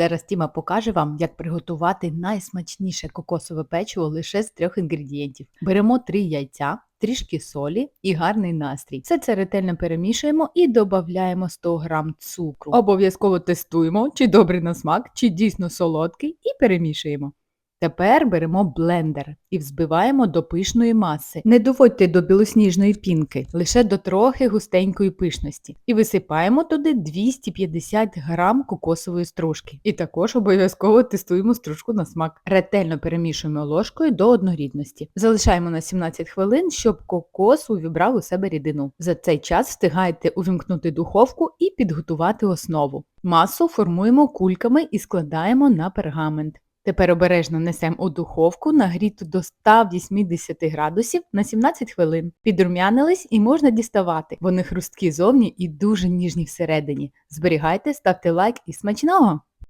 Зараз Тіма покаже вам, як приготувати найсмачніше кокосове печиво лише з трьох інгредієнтів. Беремо три яйця, трішки солі і гарний настрій. Все це ретельно перемішуємо і додаємо 100 г цукру. Обов'язково тестуємо, чи добрий на смак, чи дійсно солодкий, і перемішуємо. Тепер беремо блендер і взбиваємо до пишної маси. Не доводьте до білосніжної пінки, лише до трохи густенької пишності. І висипаємо туди 250 грам кокосової стружки. І також обов'язково тестуємо стружку на смак. Ретельно перемішуємо ложкою до однорідності. Залишаємо на 17 хвилин, щоб кокос увібрав у себе рідину. За цей час встигайте увімкнути духовку і підготувати основу. Масу формуємо кульками і складаємо на пергамент. Тепер обережно несемо у духовку, нагріту до 180 градусів на 17 хвилин. Підрум'янились і можна діставати. Вони хрусткі зовні і дуже ніжні всередині. Зберігайте, ставте лайк і смачного!